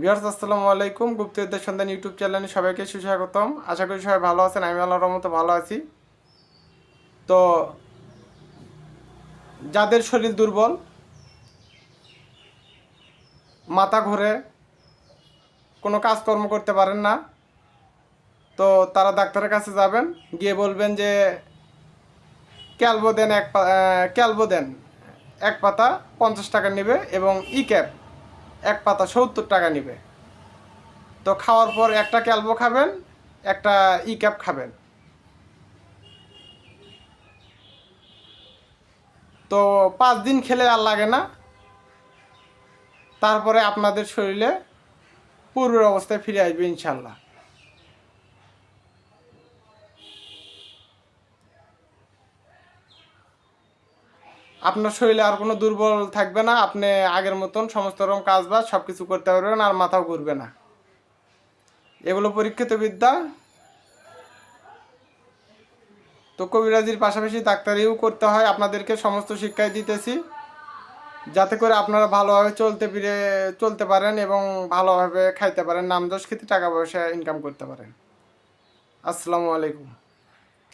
বিহার্স আসসালামু আলাইকুম। গুপ্তবিদ্যার সন্ধান ইউটিউব চ্যানেলে সবাইকে সুস্বাগতম। আশা করি সবাই ভালো আছেন, আমি আল্লাহর মতো ভালো আছি। তো যাদের শরীর দুর্বল, মাথা ঘুরে, কোনো কাজকর্ম করতে পারেন না, তো তারা ডাক্তারের কাছে যাবেন, গিয়ে বলবেন যে ক্যালবো দেন এক ক্যালবো দেন এক পাতা পঞ্চাশ টাকা নেবে এবং ই ক্যাপ এক পাতা সত্তর টাকা নেবে। তো খাওয়ার পর একটা ক্যালবো খাবেন, একটা ই ক্যাপ খাবেন। তো পাঁচ দিন খেলে আর লাগে না। তারপরে আপনাদের শরীরে পূর্বের অবস্থায় ফিরে আসবে ইনশাল্লাহ। আপনার শরীরে আর কোনো দুর্বল থাকবে না, আপনি আগের মতন সমস্ত রকম কাজ বাজ সব কিছু করতে পারবেন আর মাথাও ঘুরবে না। এগুলো পরীক্ষিত বিদ্যা। তো কবিরাজির পাশাপাশি ডাক্তারিও করতে হয়, আপনাদেরকে সমস্ত শিক্ষাই দিতেছি। যাতে করে আপনারা ভালোভাবে চলতে ফিরে চলতে পারেন এবং ভালোভাবে খাইতে পারেন নাম যশ খেতে টাকা পয়সা ইনকাম করতে পারেন। আসসালামু আলাইকুম।